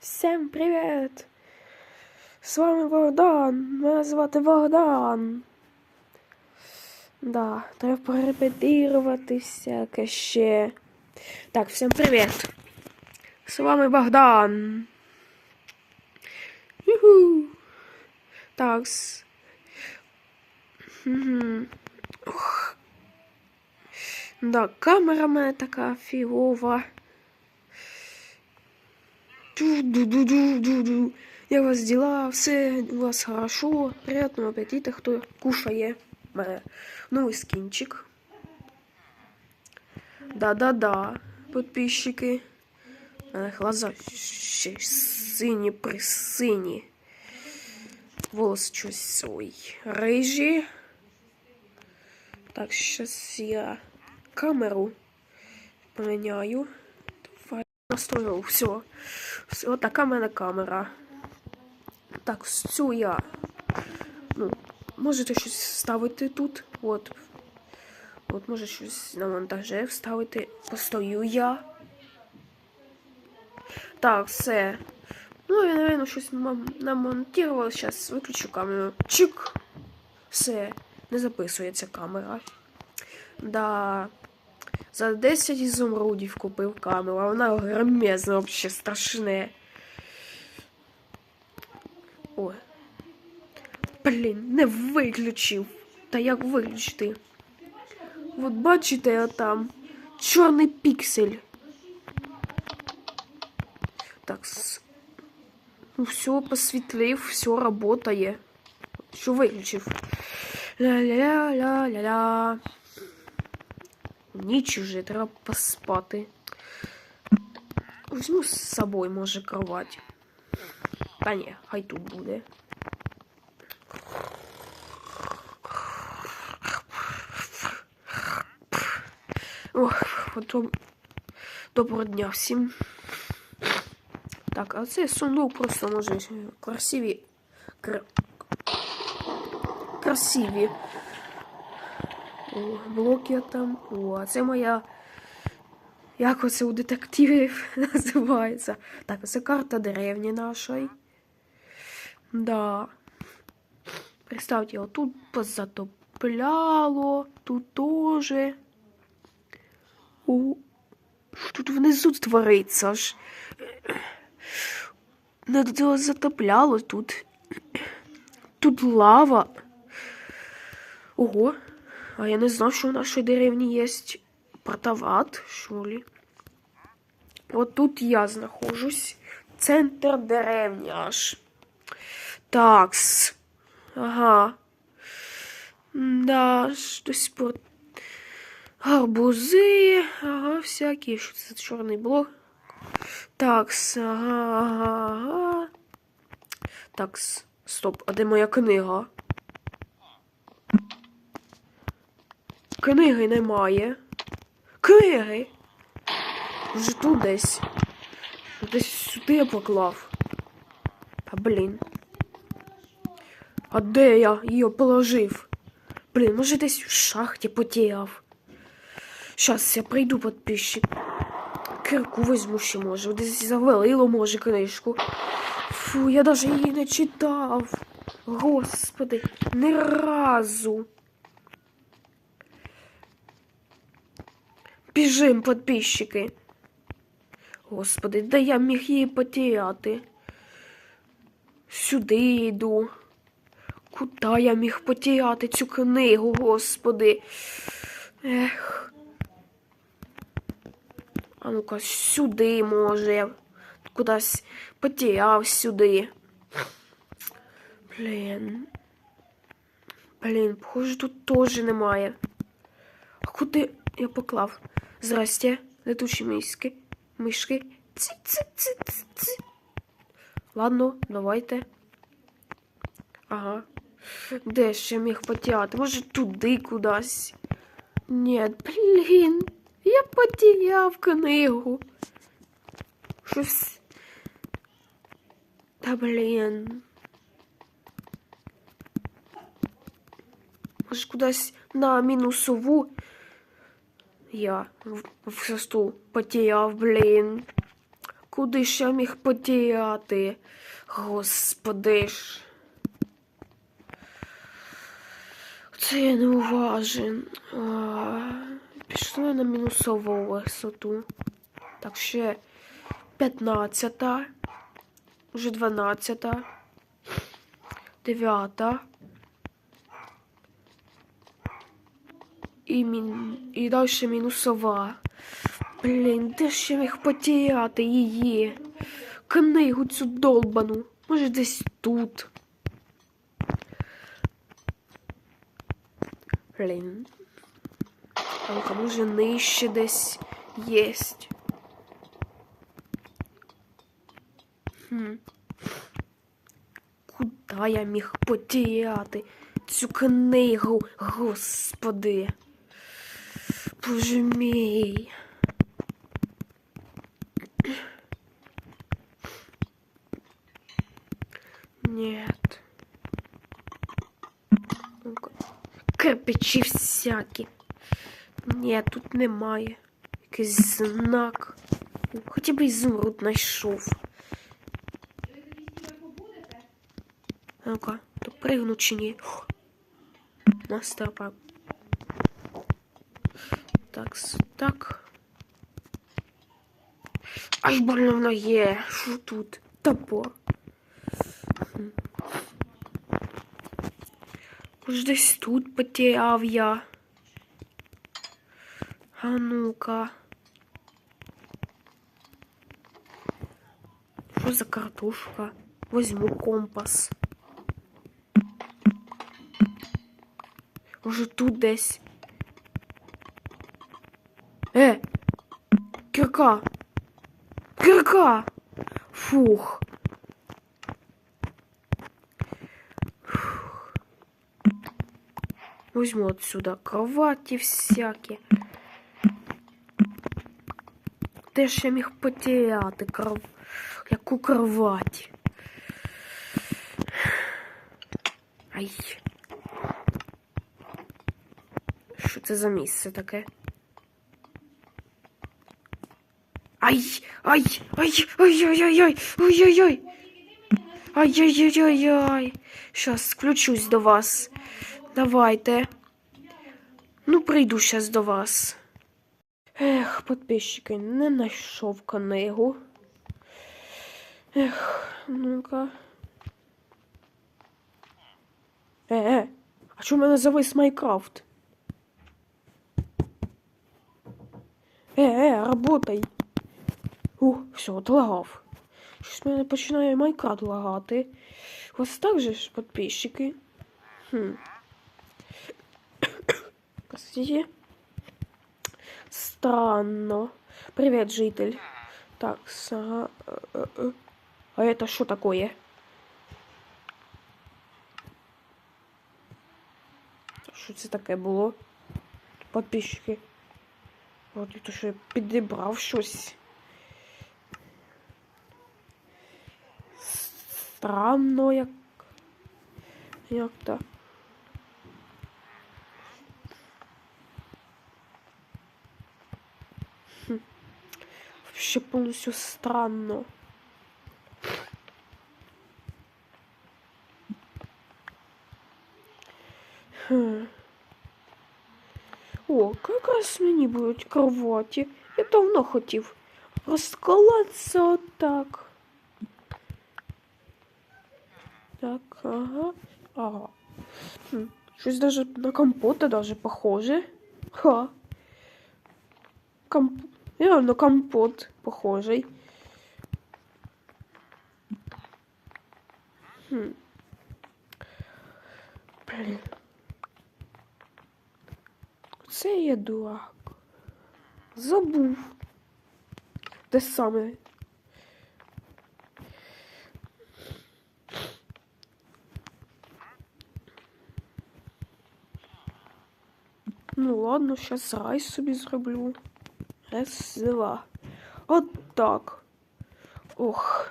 Всем привіт! З вами Богдан. Мене звати Богдан. Да, треба порепетируватися ще. Так, всім привіт! З вами Богдан. Юху. Так. с- Мгм. Ох. Да, камера в мене така фігова. Ду-ду-ду-ду-ду-ду. Я вас дела, все у вас хорошо. Приятного аппетита, хто кушає. Мене новий скінчик. Да-да-да, подписчики. Мене глаза ще сині присині. Волос щось ой. Рижі. Так, щас я камеру поміняю. Настроїв, все. Все, така в мене камера. Так, цю я. Ну, можете щось вставити тут. От. От, може щось на монтаже вставити. Постою я. Так, все. Ну, я, наверное, щось намонтував. Зараз виключу камеру. Чик. Все. Не записується камера. Да. За 10 ізумрудів купив камеру, а вона громезна, вообще страшне. Ой. Блін, не виключив. Та як виключити? От бачите там чорний піксель. Так, ну все, посвітлив, все работає. Що виключив? Ля-ля-ля-ля-ля. Ніч уже, треба поспати. Візьму з собою, може, кровать. Та ні, хай тут буде. Ох, потім доброго дня всім. Так, а це сундук просто може красиві. Кр... Красиві. О, блоки там. О, а це моя. Як оце у детективів називається? Так, це карта деревні нашої. Да. Представьте, вот тут позатопляло, тут. О, що тут внизу твориться ж? Не затопляло тут. Тут лава. Ого. А я не знав, що в нашій деревні є портоват, що ли. От тут я знаходжусь. Центр деревні аж. Такс. Ага. Да, щось по... Гарбузи, ага, всякі. Що це чорний блок. Такс, ага, ага, ага. Такс. Стоп, а де моя книга? Книги немає. Книги. Вже тут десь. Десь сюди я поклав. А блін. А де я її положив? Блін, може десь в шахті потеряв. Щас я прийду підписчик. Кирку візьму ще може. Десь завалило, може, книжку. Фу, я навіть її не читав. Господи, ні разу. Біжим, підписчики. Господи, де я міг її потеряти? Сюди йду. Куда я міг потеряти цю книгу, господи? Ех. А ну-ка, сюди, може. я Кудись потеряв сюди. Блін. Блін, похоже, тут теж немає. А куди я поклав? Здрасте, летучі мишки. Мишки. Ці-ці-ці-ці-ці. Ладно, давайте. Ага. Де ще міг потеряти? Може туди кудись? Ні, блін. Я потеряв книгу. Щось. Та блін. Може кудись на мінусову. Я в, шесту потеряв, блін. Куди я міг потіяти? Господи ж. Це я не уважен. Пішли на мінусову висоту. Так, ще 15, вже 12, 9. І, мін... і далі мінусова. Блін, де ж я міг потеряти її? Книгу цю долбану. Може десь тут. Блін. А може нижче десь єсть. Хм. Куда я міг потеряти цю книгу, господи? Боже мій. Нет. Ну-ка. Кирпичі всякі. Ні, тут немає. Якийсь знак. Хоча б ізумруд знайшов. Ну-ка, то пригну чи ні? Настапа. Так, так. Ай, больно воно є. Що тут? Топор. Хм. Може, десь тут потеряв я. А ну-ка. Що за картошка? Возьму компас. Може тут десь. Е! Кирка! Кирка! Фух. Фух. Возьму отсюда кровати всякі. Де ж я міг потеряти кров... яку кровать? Ай. Що це за місце таке? Ай! Ай! Ай! Ай-яй-яй-яй! Ой-ой-ой! Ай-яй-яй-яй-яй! Щас включусь до вас. Давайте. Ну, прийду щас до вас. Ех, подписчики, не знайшов книгу. Ех, ну-ка. Е, е, а чому мене завис Майнкрафт? Е, е, работай. Ух, все, отлагав. Щось в мене починає Майнкрафт лагати. У вас так же ж підписчики? Хм. Простите. Странно. Привет, житель. Так, са... э, э, э. А это что такое? Що це таке було? Подписчики. От то що я підібрав щось. Странно, як. Як то. Хм. Вообще повністю странно. Хм. О, якраз мені будуть кроваті. Я давно хотів розколотися отак. Так, ага. Ага. Щось даже на компота даже похоже. Ха. Комп... Реально компот похожий. Хм. Блін. Це я дурак. Забув. Те саме. Ну ладно, сейчас рай собі зроблю. Раз, два. От так. Ох.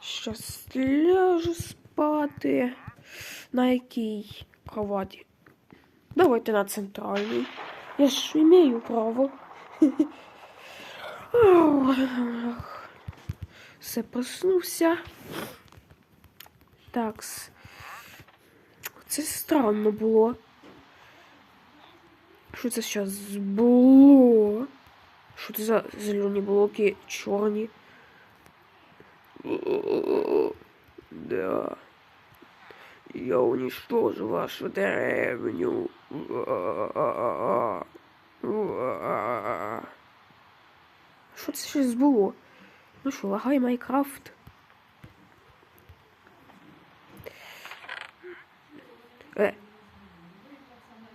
Щас ляжу спати. На якій кроваті? Давайте на центральній. Я ж имею право. Все проснувся. Такс. Це странно було. Що це зараз було? Що це за зелені блоки чорні? Да. Я уничтожу вашу деревню. Що це щось було? Ну що, лагай Майнкрафт? Е.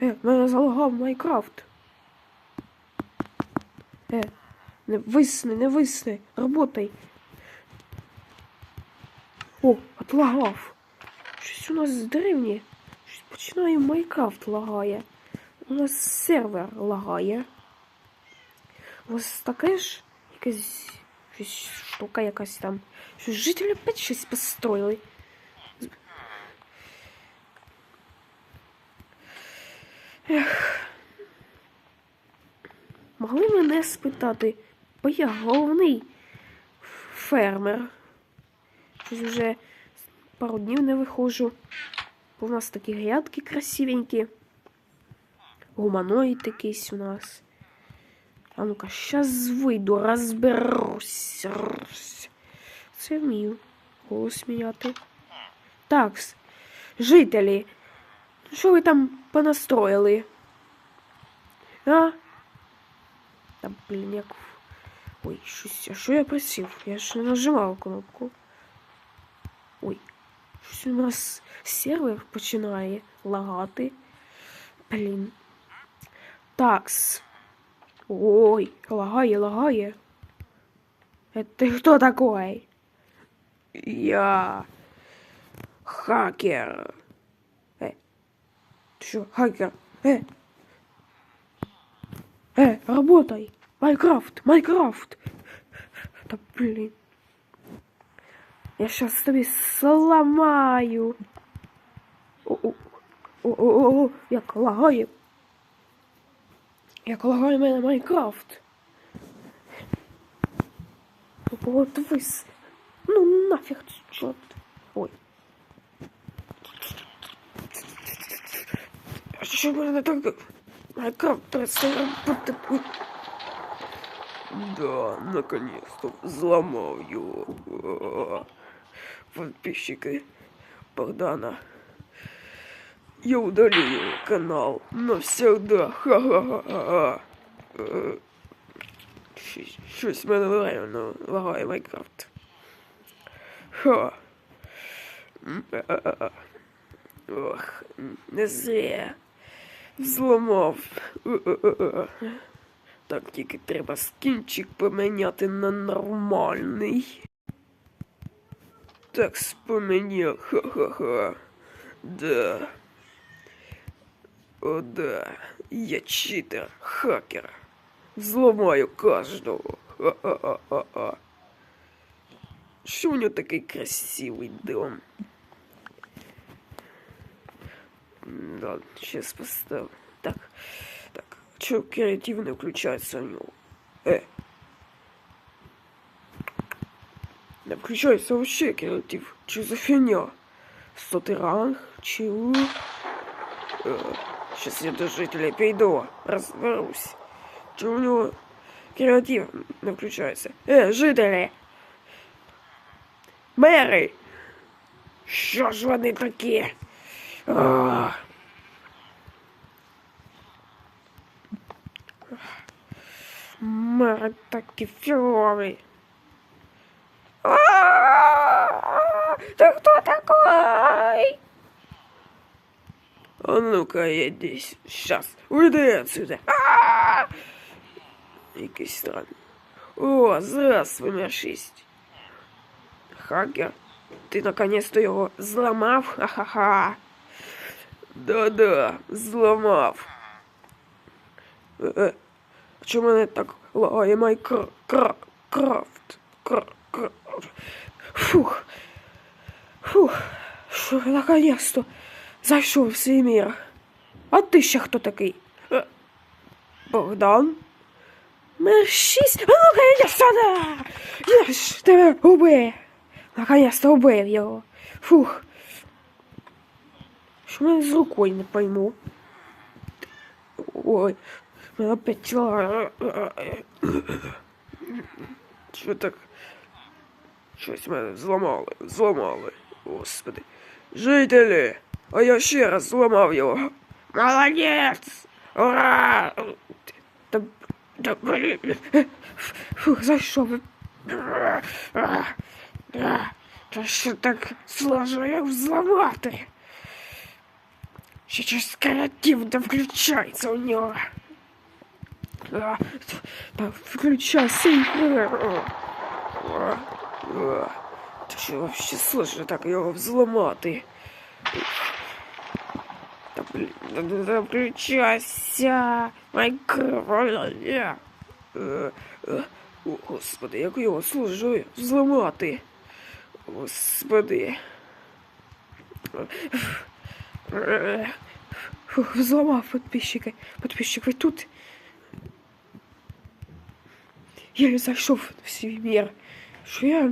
Е, мене залагав Майнкрафт. Е, не висни, не висни, работай. О, отлагав. Щось у нас з деревні. Щось починає Майнкрафт лагає. У нас сервер лагає. У вас таке ж якась щось штука якась там. Що жителі опять щось построїли. Ех. Могли мене спитати, бо я головний фермер. Щось вже пару днів не виходжу. Бо в нас такі грядки красивенькі. Гуманоїд якийсь у нас. А ну-ка, щас вийду, розберусь. Це вмію. Голос міняти. Так, жителі. Що ви там понастроїли? А? Та, блін, як... Ой, щось, а що я просив? Я ж не нажимав кнопку. Ой, щось у нас сервер починає лагати. Блін. Такс. Ой, лагає, лагає. Это ты кто такой? Я хакер. Э, ты что, хакер? Э, э, работай. Майнкрафт, Майнкрафт. Да блин. Я сейчас тобі сломаю. О-о, о-о-о, як лагає. Як лагає мене Майнкрафт. Вот вис. Ну нафиг, черт. Мене так Майнкрафт перестає работать? Да, наконец-то взломал его. Подписчики Богдана. Я удалю его канал навсегда. Ха-ха-ха. Щось- в мене реально лагає Майнкрафт. Ха. Ох, не зря. Взломав. Так, тільки треба скінчик поміняти на нормальний. Так, споміняв, ха-ха-ха. Да. О, да. Я читер, хакер. Взломаю кожного. Ха-ха-ха-ха. Що у нього такий красивий дом? Да, сейчас поставлю. Так, так. Чё креатив не включается у него? Э. Не включается вообще креатив. Что за фигня? Сотый ранг? Чего? Э, сейчас я до жителей перейду. Разберусь. Чего у него креатив не включается? Э, жители! Мэри! Що ж вони такі? А. Мери такі фігові. А. Ти хто такой? А ну-ка, иди сейчас. Уйди отсюда. А! Якийсь странний. О, здравствуй, Мершість. Хакер, ти наконец-то його зламав? Ха-ха-ха. Да-да, зламав. Е, чому мене так лагає Майнкрафт? Крафт. Крафт. Фух. Фух. Що наконец-то зайшов в свій мір. А ти ще хто такий? Е, Богдан? Мерщись! А ну-ка, іди сюди! Я ж тебе убив! Наконец-то убив його. Фух. Що мене з рукою не пойму. Ой, опять тіла. Що так? Щось мене зламали, зламали. Господи. Жителі! А я ще раз зламав його. Молодець! Ура! Та, та. Фух, за що ви? Та що так сложно як зламати? Ще щось креативно включається у нього. А, Та включай синхро. Та що вообще сложно так його взламати? Та блін, да, да, да, включайся. Майкрофон. Е, О, господи, як його сложно взламати. Господи. Е, Фух, взломав підписчика. Підписчик, ви тут? Я не зайшов в свій мір. Що я...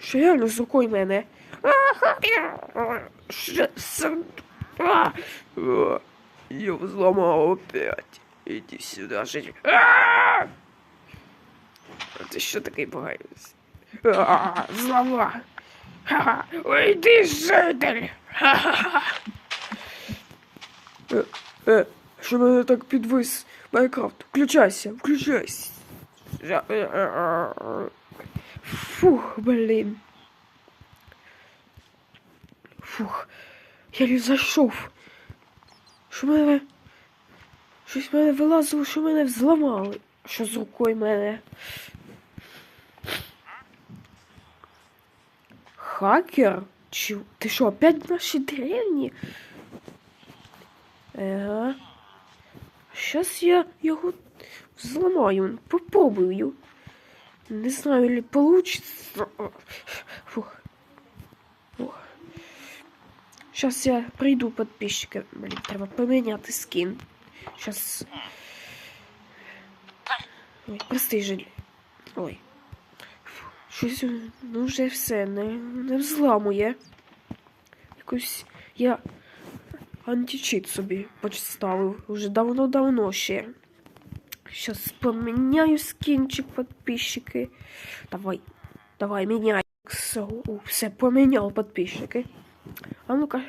Що реально з рукою мене? Я взломал опять. Иди сюда, жить. А! Ты что такой богаешься? А, Взломал. Ой, житель. Е, е, що мене так підвис Майнкрафт? Включайся, включайся. Е, е, е. Фух, блін. Фух. Я не зайшов. Що мене. Щось мене вилазило, що мене взламали. Що з рукою мене. Хакер? Чи ти що, опять в нашій деревні? Ага. Щас я його взламаю, попробую. Не знаю, или получится. Фух. Фух. Сейчас я прийду подписчика. Блін, треба поміняти скін. Сейчас. Ой, простий жаль. Ой. Щось ну вже все не, не взламує. Якось я античит собі поставив уже давно-давно ще. Щас поміняю скінчик підписчики. Давай, давай, міняй. Все, поміняв підписчики. А ну-ка.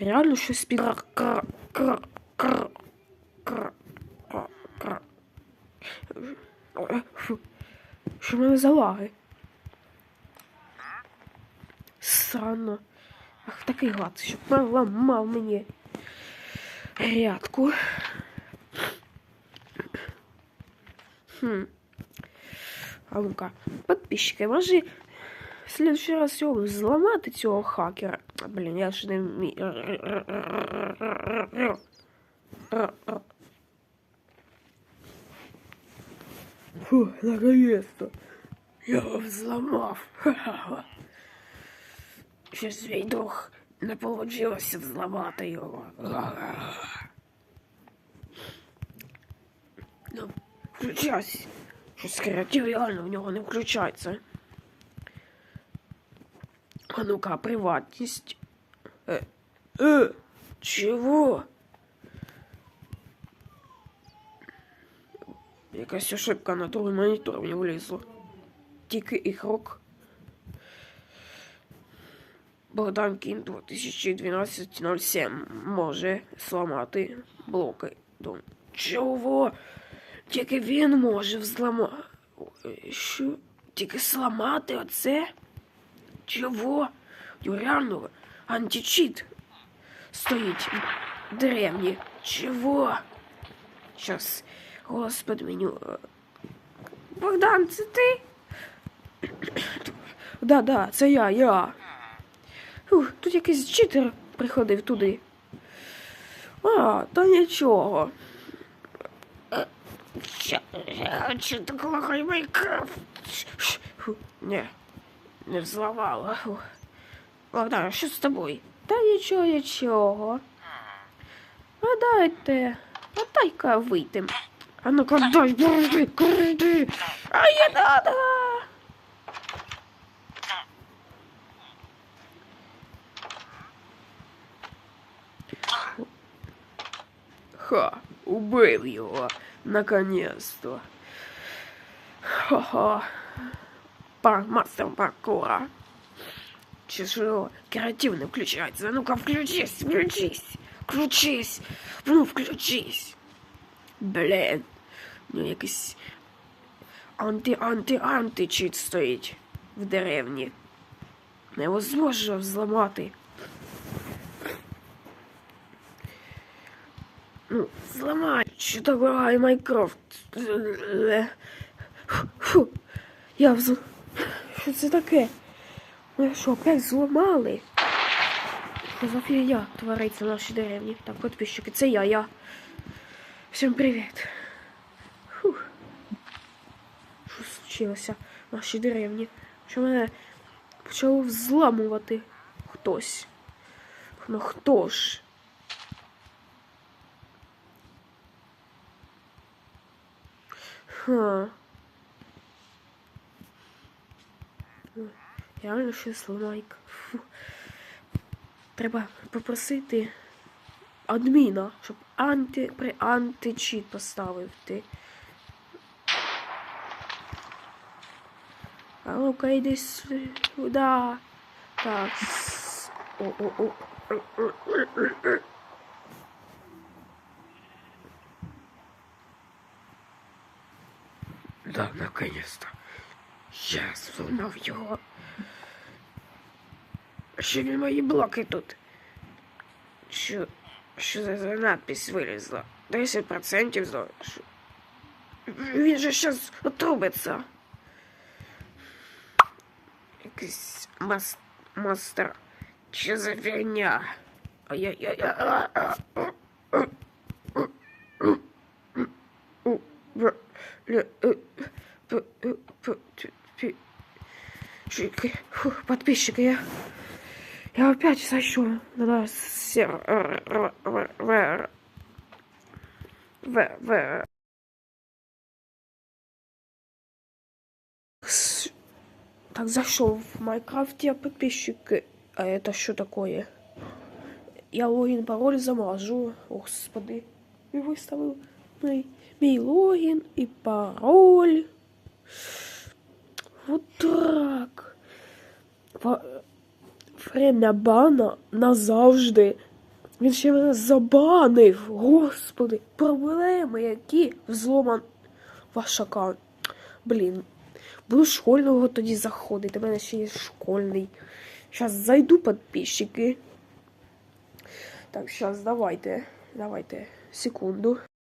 Реально щось під... Кр, кр, кр, кр, кр. Що в мене за лаги? Странно. Ах, такий гад, щоб ламав мені рядку. Хм. А ну-ка, подписчики, може в следующий раз його взламати цього хакера. А, Блін, я ж не вмію. Фу, наконец-то. Я його взламав. Ха-ха-ха. Щось свій друг не вийшло взламати його. Ну, включайся. Щось креатив реально в нього не включається. А ну-ка, приватність. Е, е, чого? Якась ошибка на другий монітор мені влізла. Тільки ігрок. Богдан Кін 2012-07 може зламати блоки. Чого? Тільки він може взламати. Що? Тільки зламати оце? Чого? Реально античит стоїть в деревні. Чого? Щас, господи, меню. Богдан, це ти? Да, да, це я, я. Ух, тут якийсь читер приходив туди. А, та нічого. Чи так лагай Майнкрафт? Ні, не взламала. Богдан, що з тобою? Та нічого, нічого. А дайте. А дай-ка вийти. А ну-ка дай, боже, криди. А не надо. Ха, убил его, наконец-то. Ха-ха. Пар, мастер паркура. Чешуя креативно включается. Ну-ка, включись, включись, включись. Ну, включись. Блін. Ну, якийсь анти-анти-анти-чіт стоїть в деревні. Невозможно взламати. Ну, зламай. Що таке Майнкрафт? Фу. Я взл... Що це таке? Ми що, опять зламали? Що за фігня твориться в нашій деревні? Так, підписчики, це я, я. Всім привіт. Фух. Що случилося в нашій деревні? Що мене почало взламувати хтось. Ну хто ж? Ха. Щось ламайка. Фу. Треба попросити адміна, щоб анти, при античіт поставив ти. А ну-ка йди сюди. Так. О-о-о. Да, наконец-то. Я взломав його. Ще не мої блоки тут. Що, що за, за надпись вилізла? 10% зло. Що? Він же щас отрубиться. Якийсь мас, мастер. Що за фігня? Ай-яй-яй. Чики. Фух, подписчики, я... Я опять зашел на сервер. В, В. Так, зашел в Майнкрафте, подписчики. А это что такое? Я логин, пароль замажу. Господи. И выставил мой, мой логин и пароль. Вот так. Время бана назавжди. Він ще мене забанив. Господи, проблеми які взломан ваш аккаунт. Блін. Буду школьного тоді заходити. У мене ще є школьний. Зараз зайду підписчики. Так, зараз давайте. Давайте. Секунду.